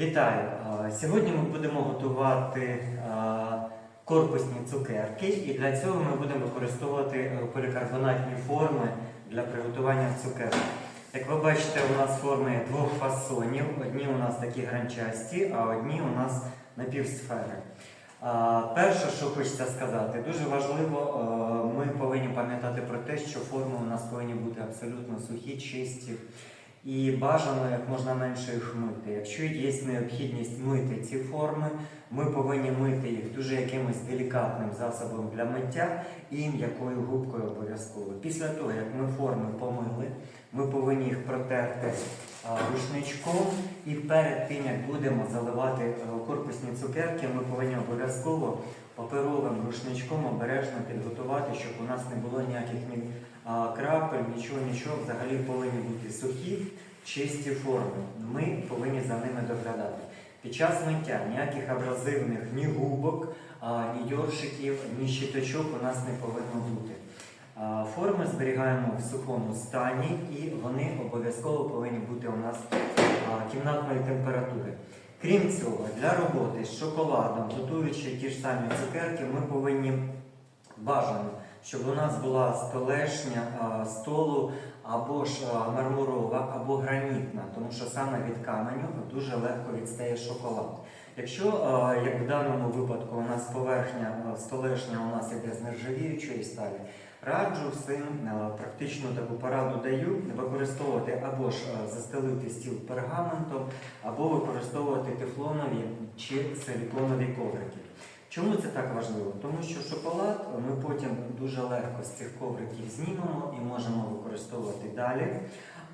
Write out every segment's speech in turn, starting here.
Вітаю! Сьогодні ми будемо готувати корпусні цукерки, і для цього ми будемо використовувати е, полікарбонатні форми для приготування цукерок. Як ви бачите, у нас форми двох фасонів. Одні у нас такі гранчасті, а одні у нас напівсфери. Перше, що хочеться сказати, дуже важливо, е, ми повинні пам'ятати про те, що форми у нас повинні бути абсолютно сухі, чисті. І бажано як можна менше їх мити. Якщо є необхідність мити ці форми, ми повинні мити їх дуже якимось делікатним засобом для миття і м'якою губкою обов'язково. Після того, як ми форми помили, ми повинні їх протерти рушничком, і перед тим, як будемо заливати е, корпусні цукерки, ми повинні обов'язково паперовим рушничком обережно підготувати, щоб у нас не було ніяких крапель, нічого, нічого. Взагалі повинні бути сухі, чисті форми. Ми повинні за ними доглядати. Під час миття ніяких абразивних ні губок, ні йоршиків, ні щиточок у нас не повинно бути. Форми зберігаємо в сухому стані і вони обов'язково повинні бути у нас кімнатної температури. Крім цього, для роботи з шоколадом, готуючи ті ж самі цукерки, ми повинні бажано, щоб у нас була столешня столу або ж мармурова, або гранітна, тому що саме від каменю дуже легко відстає шоколад. Якщо, як в даному випадку, у нас поверхня столешня у нас іде з нержавіючої сталі, раджу всім а, практично таку пораду даю використовувати або ж застелити стіл пергаментом, або використовувати тефлонові чи силіконові коврики. Чому це так важливо? Тому що шоколад ми потім дуже легко з цих ковриків знімемо і можемо використовувати далі.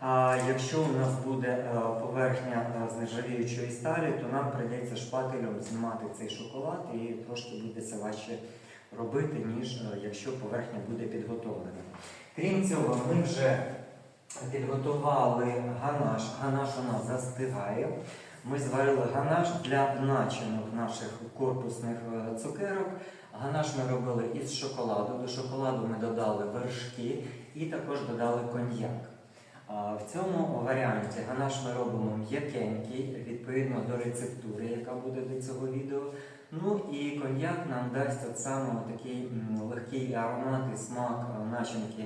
А якщо у нас буде е, поверхня е, з нержавіючої сталі, то нам прийдеться шпателем знімати цей шоколад і трошки буде це важче робити, ніж е, якщо поверхня буде підготовлена. Крім цього, ми вже підготували ганаш. Ганаш у нас застигає. Ми зварили ганаш для начинок наших корпусних е, цукерок. Ганаш ми робили із шоколаду. До шоколаду ми додали вершки і також додали коньяк. В цьому варіанті ганаш ми робимо м'якенький, відповідно до рецептури, яка буде до цього відео. Ну і коньяк нам дасть от саме такий легкий аромат і смак е, начинки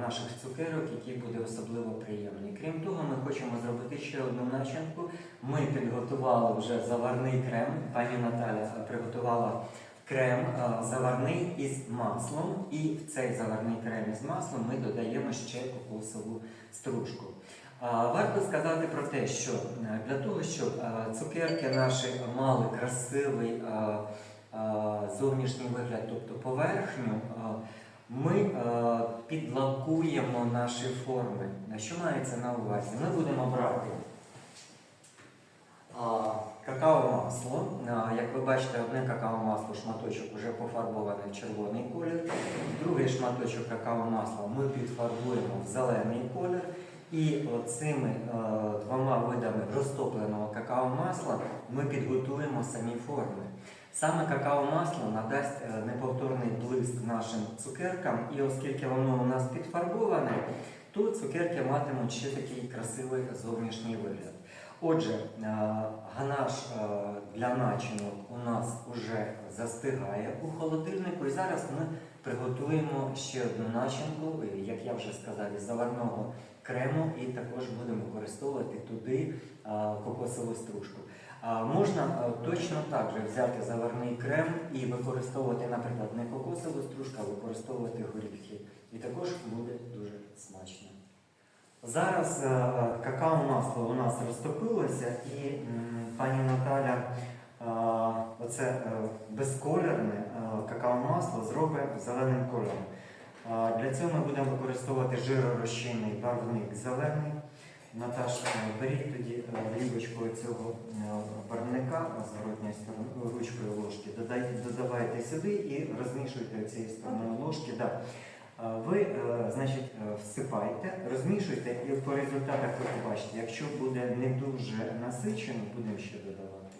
наших цукерок, який буде особливо приємний. Крім того, ми хочемо зробити ще одну начинку. Ми підготували вже заварний крем. Пані Наталя приготувала крем заварний із маслом, і в цей заварний крем із маслом ми додаємо ще кокосову стружку. Варто сказати про те, що е, для того, щоб е, цукерки наші мали красивий зовнішній вигляд, тобто поверхню, ми е, підлакуємо наші форми. На що мається на увазі? Ми будемо брати а, какао-масло. А, Як ви бачите, одне какао-масло, шматочок вже пофарбований в червоний колір. Другий шматочок какао-масла ми підфарбуємо в зелений колір. І цими е, двома видами розтопленого какао-масла ми підготуємо самі форми. Саме какао-масло надасть е, неповторний блиск нашим цукеркам, і оскільки воно у нас підфарбоване, то цукерки матимуть ще такий красивий зовнішній вигляд. Отже, е, ганаш е, для начинок у нас вже застигає у холодильнику, і зараз ми приготуємо ще одну начинку, е, як я вже сказав, із заварного крему, і також будемо використовувати туди кокосову стружку. Можна е, точно так же взяти заварний крем і використовувати, наприклад, не кокосову стружку, а використовувати горіхи. І також буде дуже смачно. Зараз е, е, какао-масло у нас розтопилося, і пані Наталя оце е, безколірне е, какао-масло зробить зеленим кольором. Е, Для цього ми будемо використовувати жиророзчинний барвник зелений. Наташ, е, беріть тоді лівочкою цього барвника зворотньої сторони, ручкою ложки, додавайте сюди і розмішуйте цією стороною ложки. Да. Ви, значить, е, всипайте, розмішуйте і по результатах ви побачите, якщо буде не дуже насичено, будемо ще додавати.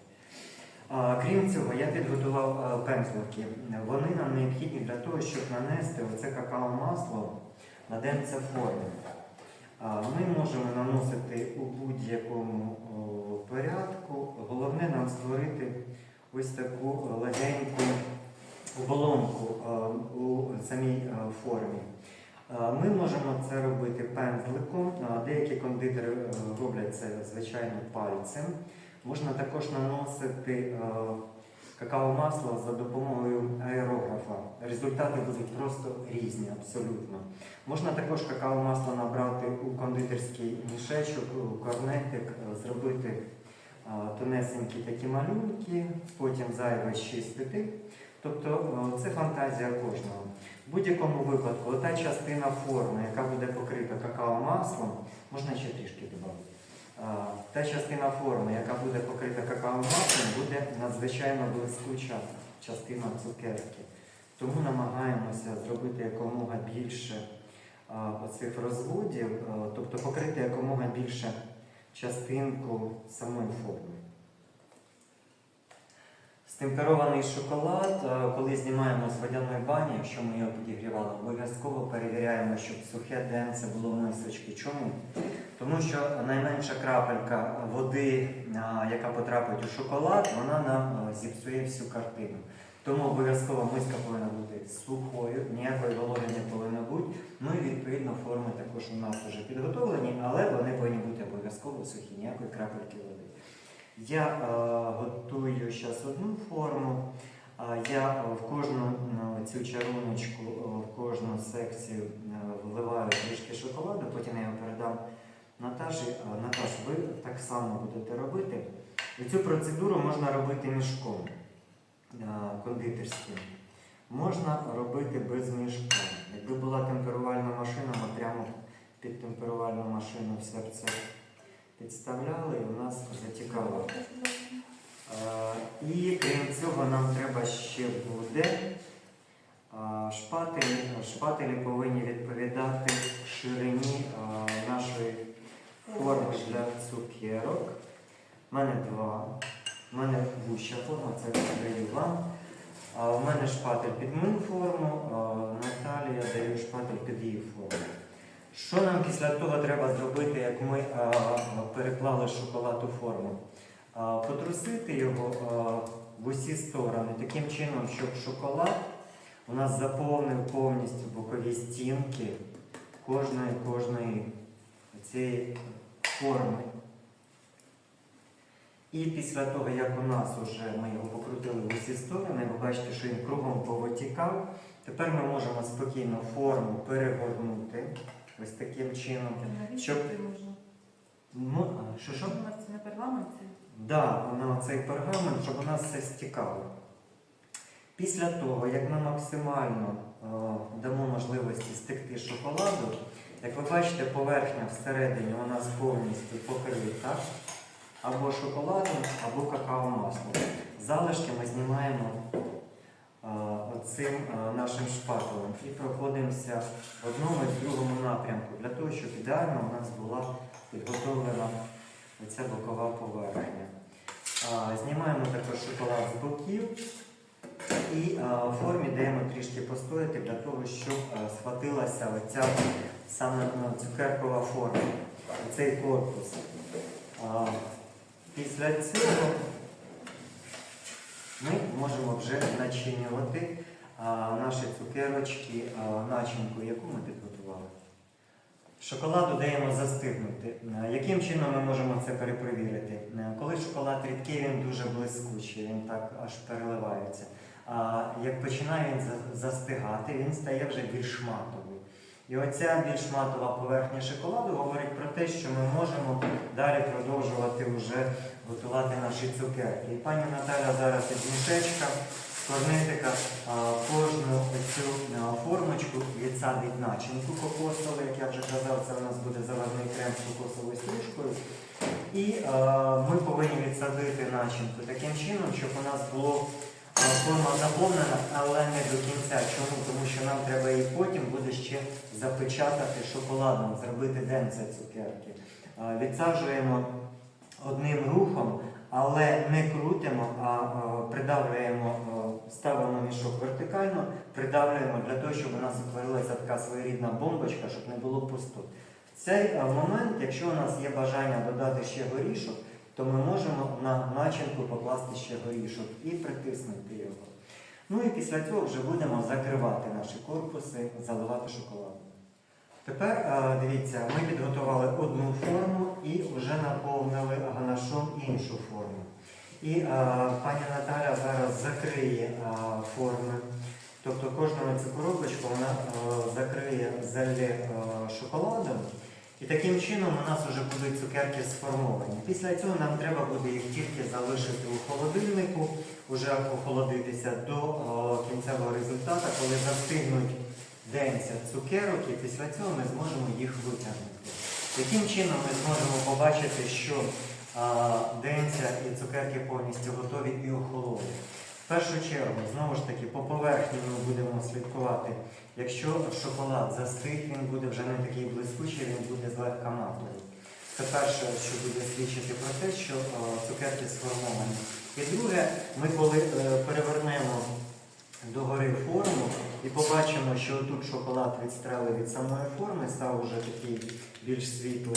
Крім цього, я підготував пензлики. Вони нам необхідні для того, щоб нанести оце какао-масло на денце форми. Ми можемо наносити у будь-якому порядку. Головне нам створити ось таку легеньку оболонку у самій формі. Ми можемо це робити пензликом, деякі кондитери е, роблять це звичайно пальцем. Можна також наносити е, какао-масло за допомогою аерографа. Результати будуть просто різні, абсолютно. Можна також какао-масло набрати у кондитерський мішечок, у корнетик, е, зробити е, тонесенькі такі малюнки, потім зайве чистити. Тобто це фантазія кожного. В будь-якому випадку, та частина форми, яка буде покрита какао-маслом, можна ще трішки додати. Та частина форми, яка буде покрита какао-маслом, буде надзвичайно блискуча частина цукерки. Тому намагаємося зробити якомога більше оцих розводів, тобто покрити якомога більше частинку самої форми. Стемперований шоколад, е, коли знімаємо з водяної бані, якщо ми його підігрівали, обов'язково перевіряємо, щоб сухе денце було в мисочці. Чому? Тому що найменша крапелька води, яка потрапить у шоколад, вона нам е, зіпсує всю картину. Тому обов'язково миска повинна бути сухою, ніякої вологи не повинно бути. Ну і відповідно форми також у нас вже підготовлені, але вони повинні бути обов'язково сухі, ніякої крапельки води. Я е, готую зараз одну форму. Я е, в кожну е, цю чаруночку, е, в кожну секцію е, вливаю трішки шоколаду, потім я його передам Наташі. Е, Наташ, ви так само будете робити. І цю процедуру можна робити мішком е, кондитерським. Можна робити без мішка. Якби була темперувальна машина, ми прямо під темперувальну машину все це підставляли і у нас затікало. І крім цього нам треба ще буде шпателі. Шпателі повинні відповідати ширині нашої форми для цукерок. У мене два. У мене вуща форма, це даю вам. У мене шпатель під мою форму, а Наталі даю шпатель під її форму. Що нам після того треба зробити, як ми а, переклали шоколад у форму? А, потрусити його а, в усі сторони, таким чином, щоб шоколад у нас заповнив повністю бокові стінки кожної кожної цієї форми. І після того, як у нас вже ми його покрутили в усі сторони, ви бачите, що він кругом повитікав, тепер ми можемо спокійно форму перегорнути ось таким чином. Щоб- Ну, а, що що? У нас це на парламенті. Да, на цей пергамент, щоб у нас все стікало. Після того, як ми максимально е, дамо можливості стекти шоколаду, як ви бачите, поверхня всередині у нас повністю покрита або шоколадом, або какао-маслом. Залишки ми знімаємо оцим нашим шпателем і проходимося в одному і в другому напрямку, для того, щоб ідеально у нас була підготовлена оця бокова поверхня. Знімаємо також шоколад з боків і в формі даємо трішки постояти для того, щоб схватилася оця саме цукеркова форма, цей корпус. Після цього ми можемо вже начинювати наші цукерочки начинку, яку ми підготували. Шоколаду даємо застигнути. Яким чином ми можемо це перепровірити? Коли шоколад рідкий, він дуже блискучий, він так аж переливається. А як починає він застигати, він стає вже більш матовий. І оця більш матова поверхня шоколаду говорить про те, що ми можемо далі продовжувати вже готувати наші цукерки. І пані Наталя зараз із мішечка, з корнетика кожну цю формочку відсадить начинку кокосову, як я вже казав, це у нас буде заварний крем з кокосовою стружкою. І ми повинні відсадити начинку таким чином, щоб у нас було форма заповнена, але не до кінця. Чому? Тому що нам треба її потім буде ще запечатати шоколадом, зробити денце цукерки. Відсаджуємо одним рухом, але не крутимо, а а, придавлюємо, ставимо мішок вертикально, придавлюємо для того, щоб у нас утворилася така своєрідна бомбочка, щоб не було пусто. В цей е, момент, якщо у нас є бажання додати ще горішок, то ми можемо на начинку покласти ще горішок і притиснути його. Ну і після цього вже будемо закривати наші корпуси, заливати шоколадом. Тепер е, дивіться, ми підготували одну форму і вже наповнили ганашом іншу форму. І е, пані Наталя зараз закриє е, форми. Тобто кожну цю коробочку вона закриє зелі шоколадом. І таким чином у нас вже будуть цукерки сформовані. Після цього нам треба буде їх тільки залишити у холодильнику, вже охолодитися до кінцевого результату, коли застигнуть денця цукерок, і після цього ми зможемо їх витягнути. Таким чином ми зможемо побачити, що а, денця і цукерки повністю готові і охололи. В першу чергу, знову ж таки, по поверхні ми будемо слідкувати. Якщо шоколад застиг, він буде вже не такий блискучий, він буде злегка матовий. Це перше, що буде свідчити про те, що цукерки сформовані. І друге, ми коли е, перевернемо догори форму і побачимо, що тут шоколад відстрелив від самої форми, став уже такий більш світлий.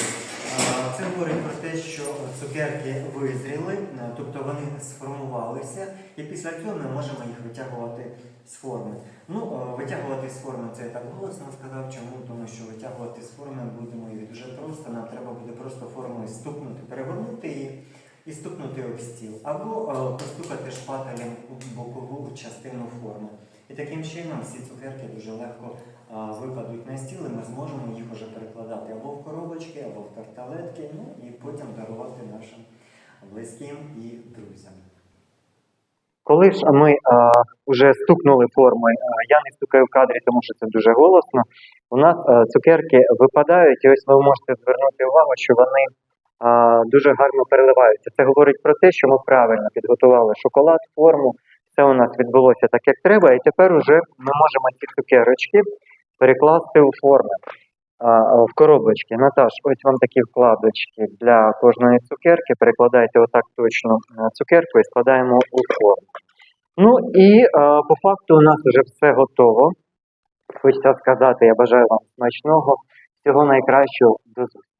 Це говорить про те, що цукерки визріли, е, тобто вони сформувалися, і після цього ми можемо їх витягувати з форми. Ну, е, витягувати з форми це я так голосно сказав. Чому? Тому що витягувати з форми будемо її дуже просто. Нам треба буде просто формою стукнути, перевернути її і стукнути об стіл, або е, постукати шпателем у бокову частину форми. І таким чином всі цукерки дуже легко е, випадуть на стіл, і ми зможемо їх уже перекладати або в коробочки, або в тарталетки, ну і потім дарувати нашим близьким і друзям. Коли ж ми а, вже стукнули формою, а, я не стукаю в кадрі, тому що це дуже голосно. У нас а, цукерки випадають, і ось ви можете звернути увагу, що вони а, дуже гарно переливаються. Це говорить про те, що ми правильно підготували шоколад, форму. Все у нас відбулося так, як треба, і тепер уже ми можемо ці цукерочки перекласти у форми. В коробочки. Наташ, ось вам такі вкладочки для кожної цукерки. Перекладайте отак точно цукерку і складаємо у форму. Ну і по факту у нас вже все готово. Хочеться сказати, я бажаю вам смачного, всього найкращого, до зустрічі.